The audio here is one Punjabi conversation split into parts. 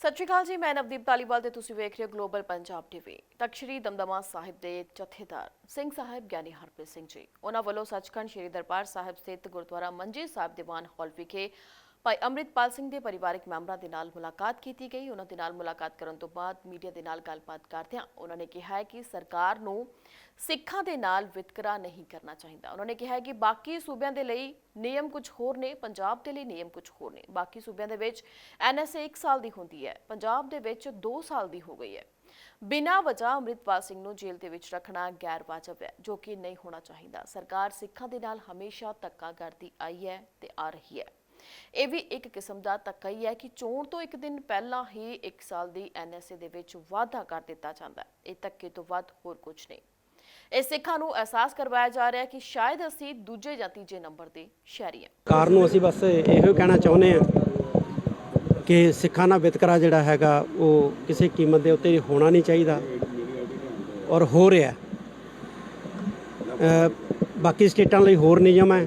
ਸਤਿ ਸ਼੍ਰੀ ਅਕਾਲ ਜੀ, ਮੈਂ ਨਵਦੀਪ ਤਾਲੀਵਾਲ ਤੇ ਤੁਸੀਂ ਵੇਖ ਰਹੇ ਹੋ ਗਲੋਬਲ ਪੰਜਾਬ ਟੀਵੀ ਤਖਤ ਦਮਦਮਾ ਸਾਹਿਬ ਦੇ ਜਥੇਦਾਰ ਸਿੰਘ ਸਾਹਿਬ ਗਿਆਨੀ ਹਰਪ੍ਰੀਤ ਸਿੰਘ ਜੀ। ਉਹਨਾਂ ਵੱਲੋਂ ਸੱਚਖੰਡ ਸ਼੍ਰੀ ਦਰਬਾਰ ਸਾਹਿਬ ਸਥਿਤ ਗੁਰਦੁਆਰਾ ਮੰਜੀ ਸਾਹਿਬ ਦੀਵਾਨ ਹਾਲ ਵਿਖੇ ਭਾਈ ਅੰਮ੍ਰਿਤਪਾਲ ਸਿੰਘ ਦੇ ਪਰਿਵਾਰਕ ਮੈਂਬਰਾਂ ਦੇ ਨਾਲ ਮੁਲਾਕਾਤ ਕੀਤੀ ਗਈ। ਉਹਨਾਂ ਦੇ ਨਾਲ ਮੁਲਾਕਾਤ ਕਰਨ ਤੋਂ ਬਾਅਦ ਮੀਡੀਆ ਦੇ ਨਾਲ ਗੱਲਬਾਤ ਕਰਦਿਆਂ ਉਹਨਾਂ ਨੇ ਕਿਹਾ ਹੈ ਕਿ ਸਰਕਾਰ ਨੂੰ ਸਿੱਖਾਂ ਦੇ ਨਾਲ ਵਿਤਕਰਾ ਨਹੀਂ ਕਰਨਾ ਚਾਹੀਦਾ। ਉਹਨਾਂ ਨੇ ਕਿਹਾ ਹੈ ਕਿ ਬਾਕੀ ਸੂਬਿਆਂ ਦੇ ਲਈ ਨਿਯਮ ਕੁਝ ਹੋਰ ਨੇ, ਪੰਜਾਬ ਦੇ ਲਈ ਨਿਯਮ ਕੁਝ ਹੋਰ ਨੇ। ਬਾਕੀ ਸੂਬਿਆਂ ਦੇ ਵਿੱਚ ਐਨਐਸਏ 1 ਸਾਲ ਦੀ ਹੁੰਦੀ ਹੈ, ਪੰਜਾਬ ਦੇ ਵਿੱਚ 2 ਸਾਲ ਦੀ ਹੋ ਗਈ ਹੈ। ਬਿਨਾਂ ਵਜ੍ਹਾ ਅੰਮ੍ਰਿਤਪਾਲ ਸਿੰਘ ਨੂੰ ਜੇਲ੍ਹ ਦੇ ਵਿੱਚ ਰੱਖਣਾ ਗੈਰ ਵਾਜਬ ਹੈ, ਜੋ ਕਿ ਨਹੀਂ ਹੋਣਾ ਚਾਹੀਦਾ। ਸਰਕਾਰ ਸਿੱਖਾਂ ਦੇ ਨਾਲ ਹਮੇਸ਼ਾ ਧੱਕਾ ਕਰਦੀ ਆਈ ਹੈ ਤੇ ਆ ਰਹੀ ਹੈ। ਇਹ ਵੀ ਇੱਕ ਕਿਸਮ ਦਾ ਧੱਕਾ ਹੀ ਹੈ ਕਿ ਚੋਣ ਤੋਂ ਇੱਕ ਦਿਨ ਪਹਿਲਾਂ ਹੀ 1 ਸਾਲ ਦੀ ਐਨਐਸਏ ਦੇ ਵਿੱਚ ਵਾਅਦਾ ਕਰ ਦਿੱਤਾ ਜਾਂਦਾ ਹੈ। ਇਹ ਧੱਕੇ ਤੋਂ ਵੱਧ ਹੋਰ ਕੁਝ ਨਹੀਂ। ਇਹ ਸਿੱਖਾਂ ਨੂੰ ਅਹਿਸਾਸ ਕਰਵਾਇਆ ਜਾ ਰਿਹਾ ਹੈ ਕਿ ਸ਼ਾਇਦ ਅਸੀਂ ਦੂਜੇ ਜਾਂ ਤੀਜੇ ਨੰਬਰ ਦੇ ਸ਼ਹਿਰੀ ਹਾਂ। ਕਾਰ ਨੂੰ ਅਸੀਂ ਬਸ ਇਹੋ ਕਹਿਣਾ ਚਾਹੁੰਦੇ ਹਾਂ ਕਿ ਸਿੱਖਾਂ ਨਾਲ ਵਿਤਕਰਾ ਜਿਹੜਾ ਹੈਗਾ, ਉਹ ਕਿਸੇ ਕੀਮਤ ਦੇ ਉੱਤੇ ਹੋਣਾ ਨਹੀਂ ਚਾਹੀਦਾ ਔਰ ਹੋ ਰਿਹਾ ਬਾਕੀ ਸਟੇਟਾਂ ਲਈ ਹੋਰ ਨਿਯਮ ਹੈ।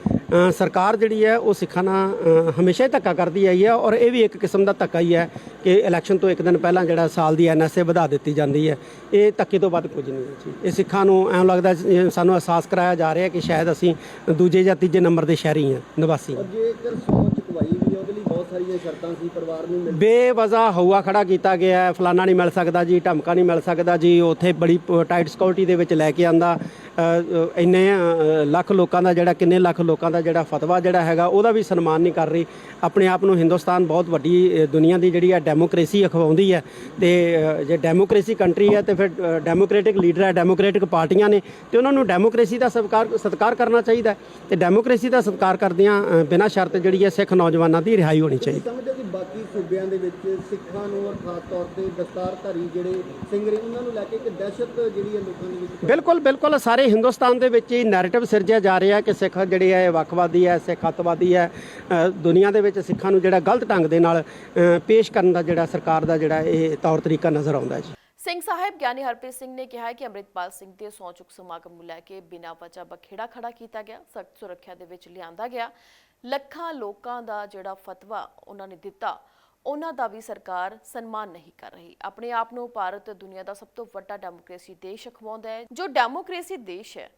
ਸਰਕਾਰ ਜਿਹੜੀ ਹੈ, ਉਹ ਸਿੱਖਾਂ ਨਾਲ ਹਮੇਸ਼ਾ ਹੀ ਧੱਕਾ ਕਰਦੀ ਆਈ ਹੈ ਔਰ ਇਹ ਵੀ ਇੱਕ ਕਿਸਮ ਦਾ ਧੱਕਾ ਹੀ ਹੈ ਕਿ ਇਲੈਕਸ਼ਨ ਤੋਂ ਇੱਕ ਦਿਨ ਪਹਿਲਾਂ ਜਿਹੜਾ ਸਾਲ ਦੀ ਐਨਐਸਏ ਵਧਾ ਦਿੱਤੀ ਜਾਂਦੀ ਹੈ। ਇਹ ਧੱਕੇ ਤੋਂ ਵੱਧ ਕੁਝ ਨਹੀਂ ਹੈ ਜੀ। ਇਹ ਸਿੱਖਾਂ ਨੂੰ ਐਂ ਲੱਗਦਾ ਸਾਨੂੰ ਅਹਿਸਾਸ ਕਰਾਇਆ ਜਾ ਰਿਹਾ ਕਿ ਸ਼ਾਇਦ ਅਸੀਂ ਦੂਜੇ ਜਾਂ ਤੀਜੇ ਨੰਬਰ ਦੇ ਸ਼ਹਿਰੀ ਹਾਂ, ਨਿਵਾਸੀ ਹਾਂ। ਜੇਕਰ ਸੌ ਵੀ ਉਹਦੇ ਲਈ ਬਹੁਤ ਸਾਰੀਆਂ ਸ਼ਰਤਾਂ ਸੀ ਪਰਿਵਾਰ ਨੂੰ ਮਿਲ ਬੇਵਜ਼ਾ ਹਊਆ ਖੜਾ ਕੀਤਾ ਗਿਆ ਹੈ ਫਲਾਨਾ ਨਹੀਂ ਮਿਲ ਸਕਦਾ ਜੀ ਢਮਕਾ ਨਹੀਂ ਮਿਲ ਸਕਦਾ ਜੀ ਉੱਥੇ ਬੜੀ ਟਾਈਟ ਸਿਕਿਉਰਿਟੀ ਦੇ ਵਿੱਚ ਲੈ ਕੇ ਆਂਦਾ। ਇੰਨੇ ਲੱਖ ਲੋਕਾਂ ਦਾ ਜਿਹੜਾ ਕਿੰਨੇ ਲੱਖ ਲੋਕਾਂ ਦਾ ਜਿਹੜਾ ਫਤਵਾ ਜਿਹੜਾ ਹੈਗਾ ਉਹਦਾ ਵੀ ਸਨਮਾਨ ਨਹੀਂ ਕਰ ਰਹੀ। ਆਪਣੇ ਆਪ ਨੂੰ ਹਿੰਦੁਸਤਾਨ ਬਹੁਤ ਵੱਡੀ ਅ, ਦੁਨੀਆ ਦੀ ਜਿਹੜੀ ਹੈ ਡੈਮੋਕ੍ਰੇਸੀ ਅਖਵਾਉਂਦੀ ਹੈ। ਤੇ ਜੇ ਡੈਮੋਕ੍ਰੇਸੀ ਕੰਟਰੀ ਹੈ ਤੇ ਫਿਰ ਡੈਮੋਕ੍ਰੈਟਿਕ ਲੀਡਰ ਹੈ ਡੈਮੋਕ੍ਰੈਟਿਕ ਪਾਰਟੀਆਂ ਨੇ ਤੇ ਉਹਨਾਂ ਨੂੰ ਡੈਮੋਕ੍ਰੇਸੀ ਦਾ ਸਤਿਕਾਰ ਸਤਿਕਾਰ ਕਰਨਾ ਚਾਹੀਦਾ ਹੈ। ਤੇ ਡੈਮੋਕ੍ਰੇਸੀ ਦਾ ਸਤਿਕਾਰ ਕਰਦਿਆਂ ਬਿਨਾਂ ਸ਼ਰਤ ਜਿਹੜੀ ਹੈ ਸਿੱਖ ਨੌਜਵਾਨ ਦੀ ਰਿਹਾਈ ਹੋਣੀ ਚਾਹੀਦੀ। ਸਮਝਦੇ ਹੋ ਕਿ ਬਾਕੀ ਸੂਬਿਆਂ ਦੇ ਵਿੱਚ ਸਿੱਖਾਂ ਨੂੰ ਔਰ ਖਾਸ ਤੌਰ ਤੇ ਦਸਤਾਰਧਾਰੀ ਜਿਹੜੇ ਸਿੰਘ ਨੇ ਉਹਨਾਂ ਨੂੰ ਲੈ ਕੇ ਇੱਕ ਦਹਿਸ਼ਤ ਜਿਹੜੀ ਹੈ ਲੋਕਾਂ ਦੇ ਵਿੱਚ ਬਿਲਕੁਲ ਬਿਲਕੁਲ। ਸਾਰੇ ਹਿੰਦੁਸਤਾਨ ਦੇ ਵਿੱਚ ਹੀ ਨੈਰੇਟਿਵ ਸਿਰਜਿਆ ਜਾ ਰਿਹਾ ਕਿ ਸਿੱਖ ਜਿਹੜੇ ਹੈ ਇਹ ਵੱਖਵਾਦੀ ਹੈ ਸਿੱਖ ਅੱਤਵਾਦੀ ਹੈ। ਦੁਨੀਆ ਦੇ ਵਿੱਚ ਸਿੱਖਾਂ ਨੂੰ ਜਿਹੜਾ ਗਲਤ ਢੰਗ ਦੇ ਨਾਲ ਪੇਸ਼ ਕਰਨ ਦਾ ਜਿਹੜਾ ਸਰਕਾਰ ਦਾ ਜਿਹੜਾ ਇਹ ਤੌਰ ਤਰੀਕਾ ਨਜ਼ਰ ਆਉਂਦਾ ਹੈ ਜੀ। ਸਿੰਘ ਸਾਹਿਬ ਗਿਆਨੀ ਹਰਪ੍ਰੀਤ ਸਿੰਘ ਨੇ ਕਿਹਾ ਹੈ ਕਿ ਅੰਮ੍ਰਿਤਪਾਲ ਸਿੰਘ ਦੇ ਸਹੁੰ ਚੁੱਕ ਸਮਾਗਮ ਨੂੰ ਲੈ ਕੇ ਬਿਨਾਂ ਵਜ੍ਹਾ ਬਖੇੜਾ ਖੜਾ ਕੀਤਾ ਗਿਆ ਸਖਤ ਸੁਰੱਖਿਆ ਦੇ ਵਿੱਚ ਲਿਆਂਦਾ ਗਿਆ। ਲੱਖਾਂ ਲੋਕਾਂ ਦਾ ਜਿਹੜਾ ਫਤਵਾ ਉਹਨਾਂ ਨੇ ਦਿੱਤਾ, ਉਹਨਾਂ ਦਾ ਵੀ ਸਰਕਾਰ ਸਨਮਾਨ ਨਹੀਂ ਕਰ ਰਹੀ। ਆਪਣੇ ਆਪ ਨੂੰ ਭਾਰਤ ਦੁਨੀਆ ਦਾ ਸਭ ਤੋਂ ਵੱਡਾ ਡੈਮੋਕ੍ਰੇਸੀ ਦੇਸ਼ ਅਖਵਾਉਂਦਾ ਹੈ, ਜੋ ਡੈਮੋਕ੍ਰੇਸੀ ਦੇਸ਼ ਹੈ।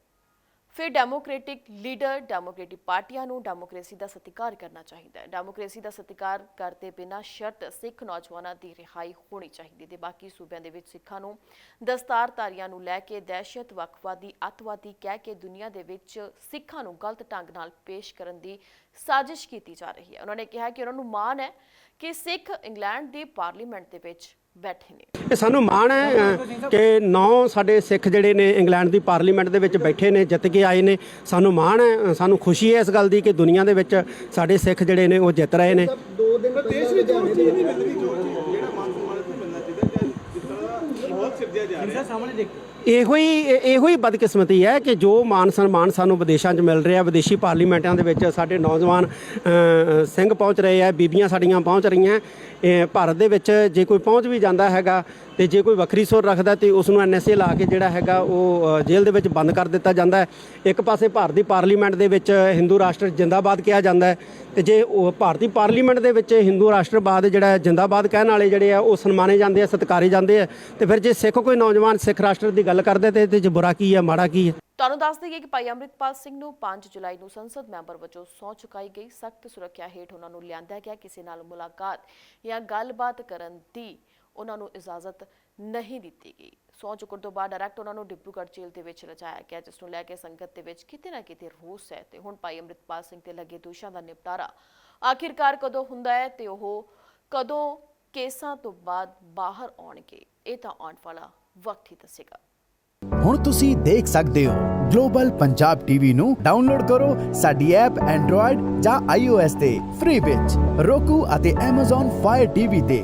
ਫਿਰ ਡੈਮੋਕ੍ਰੈਟਿਕ ਲੀਡਰ ਡੈਮੋਕ੍ਰੈਟਿਕ ਪਾਰਟੀਆਂ ਨੂੰ ਡੈਮੋਕ੍ਰੇਸੀ ਦਾ ਸਤਿਕਾਰ ਕਰਨਾ ਚਾਹੀਦਾ ਹੈ। ਡੈਮੋਕ੍ਰੇਸੀ ਦਾ ਸਤਿਕਾਰ ਕਰਦੇ ਬਿਨਾਂ ਸ਼ਰਤ ਸਿੱਖ ਨੌਜਵਾਨਾਂ ਦੀ ਰਿਹਾਈ ਹੋਣੀ ਚਾਹੀਦੀ ਤੇ ਬਾਕੀ ਸੂਬਿਆਂ ਦੇ ਵਿੱਚ ਸਿੱਖਾਂ ਨੂੰ ਦਸਤਾਰਧਾਰੀਆਂ ਨੂੰ ਲੈ ਕੇ ਦਹਿਸ਼ਤ, ਵੱਖਵਾਦੀ, ਅੱਤਵਾਦੀ ਕਹਿ ਕੇ ਦੁਨੀਆ ਦੇ ਵਿੱਚ ਸਿੱਖਾਂ ਨੂੰ ਗਲਤ ਢੰਗ ਨਾਲ ਪੇਸ਼ ਕਰਨ ਦੀ ਸਾਜ਼ਿਸ਼ ਕੀਤੀ ਜਾ ਰਹੀ ਹੈ। ਉਹਨਾਂ ਨੇ ਕਿਹਾ ਕਿ ਉਹਨਾਂ ਨੂੰ ਮਾਣ ਹੈ ਕਿ ਸਿੱਖ ਇੰਗਲੈਂਡ ਦੀ ਪਾਰਲੀਮੈਂਟ ਦੇ ਵਿੱਚ ਬੈਠੇ ਨੇ। ਇਹ ਸਾਨੂੰ ਮਾਣ ਹੈ ਅ, ਕਿ ਨੌ ਸਾਡੇ ਸਿੱਖ ਜਿਹੜੇ ਨੇ ਇੰਗਲੈਂਡ ਦੀ ਪਾਰਲੀਮੈਂਟ ਦੇ ਵਿੱਚ ਬੈਠੇ ਨੇ ਜਿੱਤ ਕੇ ਆਏ ਨੇ। ਸਾਨੂੰ ਮਾਣ ਹੈ ਅ, ਸਾਨੂੰ ਖੁਸ਼ੀ ਹੈ ਇਸ ਗੱਲ ਦੀ ਕਿ ਦੁਨੀਆ ਦੇ ਵਿੱਚ ਸਾਡੇ ਸਿੱਖ ਜਿਹੜੇ ਨੇ ਉਹ ਜਿੱਤ ਰਹੇ ਨੇ। ਦੋ ਦਿਨ ਦੇਸ਼ ਇਹੋ ਹੀ ਇਹੋ ਹੀ ਬਦਕਿਸਮਤੀ ਹੈ ਕਿ ਜੋ ਮਾਨ ਸਨਮਾਨ ਸਾਨੂੰ ਵਿਦੇਸ਼ਾਂ 'ਚ ਮਿਲ ਰਿਹਾ ਵਿਦੇਸ਼ੀ ਪਾਰਲੀਮੈਂਟਾਂ ਦੇ ਵਿੱਚ ਸਾਡੇ ਨੌਜਵਾਨ ਸਿੰਘ ਪਹੁੰਚ ਰਹੇ ਆ ਬੀਬੀਆਂ ਸਾਡੀਆਂ ਪਹੁੰਚ ਰਹੀਆਂ ਇਹ ਭਾਰਤ ਦੇ ਵਿੱਚ ਜੇ ਕੋਈ ਪਹੁੰਚ ਵੀ ਜਾਂਦਾ ਹੈਗਾ ਤੇ ਜੇ ਕੋਈ ਵੱਖਰੀ ਸੁਰ ਰੱਖਦਾ ਤੇ ਉਸ ਨੂੰ ਐਨਐਸਏ ਲਾ ਕੇ ਜਿਹੜਾ ਹੈਗਾ ਉਹ ਜੇਲ੍ਹ ਦੇ ਵਿੱਚ ਬੰਦ ਕਰ ਦਿੱਤਾ ਜਾਂਦਾ ਹੈ। ਇੱਕ ਪਾਸੇ ਭਾਰਤੀ ਪਾਰਲੀਮੈਂਟ ਦੇ ਵਿੱਚ ਹਿੰਦੂ ਰਾਸ਼ਟਰ ਜਿੰਦਾਬਾਦ ਕਿਹਾ ਜਾਂਦਾ ਹੈ ਤੇ ਜੇ ਉਹ ਭਾਰਤੀ ਪਾਰਲੀਮੈਂਟ ਦੇ ਵਿੱਚ ਹਿੰਦੂ ਰਾਸ਼ਟਰਵਾਦ ਜਿਹੜਾ ਜਿੰਦਾਬਾਦ ਕਹਿਣ ਵਾਲੇ ਜਿਹੜੇ ਆ ਉਹ ਸਨਮਾਨੇ ਜਾਂਦੇ ਆ, ਸਤਿਕਾਰੇ ਜਾਂਦੇ ਆ। ਤੇ ਫਿਰ ਜੇ ਸਿੱਖ ਕੋਈ ਨੌਜਵਾਨ ਸਿੱਖ ਰਾਸ਼ਟਰ ਦੀ ਗੱਲ ਕਰਦੇ ਤੇ ਇਹਦੇ 'ਚ ਬੁਰਾ ਕੀ ਹੈ ਮਾੜਾ ਕੀ ਹੈ ਤੁਹਾਨੂੰ ਦੱਸ ਦਈਏ ਕਿ ਭਾਈ ਅੰਮ੍ਰਿਤਪਾਲ ਸਿੰਘ ਨੂੰ 5 ਜੁਲਾਈ ਨੂੰ ਸੰਸਦ ਮੈਂਬਰ ਵਜੋਂ ਸਹੁੰ ਚੁਕਾਈ ਗਈ। ਸਖਤ ਸੁਰੱਖਿਆ ਹੇਠ ਉਹਨਾਂ ਨੂੰ ਲਿਆਂਦਾ ਗਿਆ ਕਿਸੇ ਨਾਲ ਮੁਲਾਕਾਤ ਜਾਂ ਗੱਲਬਾਤ ਕਰਨ ਦੀ। ਉਹਨਾਂ ਨੂੰ ਇਜਾਜ਼ਤ ਨਹੀਂ ਦਿੱਤੀ ਗਈ। ਸਹੁੰ ਚੁੱਕਣ ਤੋਂ ਬਾਅਦ ਡਾਇਰੈਕਟ ਉਹਨਾਂ ਨੂੰ ਡਿਬਰੂਗੜ੍ਹ ਜੇਲ੍ਹ ਦੇ ਵਿੱਚ ਰਚਾਇਆ ਗਿਆ, ਜਿਸ ਨੂੰ ਲੈ ਕੇ ਸੰਗਤ ਦੇ ਵਿੱਚ ਕਿਤੇ ਨਾ ਕਿਤੇ ਰੋਸ ਹੈ ਤੇ ਹੁਣ ਭਾਈ ਅੰਮ੍ਰਿਤਪਾਲ ਸਿੰਘ ਤੇ ਲੱਗੇ ਦੋਸ਼ਾਂ ਦਾ ਨਿਪਟਾਰਾ ਆਖਿਰਕਾਰ ਕਦੋਂ ਹੁੰਦਾ ਹੈ ਤੇ ਉਹ ਕਦੋਂ ਕੇਸਾਂ ਤੋਂ ਬਾਅਦ ਬਾਹਰ ਆਉਣਗੇ, ਇਹ ਤਾਂ ਆਉਣ ਵਾਲਾ ਵਕਤ ਹੀ ਦੱਸੇਗਾ। ਹੁਣ ਤੁਸੀਂ ਦੇਖ ਸਕਦੇ ਹੋ, ਗਲੋਬਲ ਪੰਜਾਬ ਟੀਵੀ ਨੂੰ ਡਾਊਨਲੋਡ ਕਰੋ ਸਾਡੀ ਐਪ ਐਂਡਰੋਇਡ ਜਾਂ iOS ਤੇ, ਫ੍ਰੀ ਵਿੱਚ roku ਅਤੇ Amazon Fire TV ਤੇ।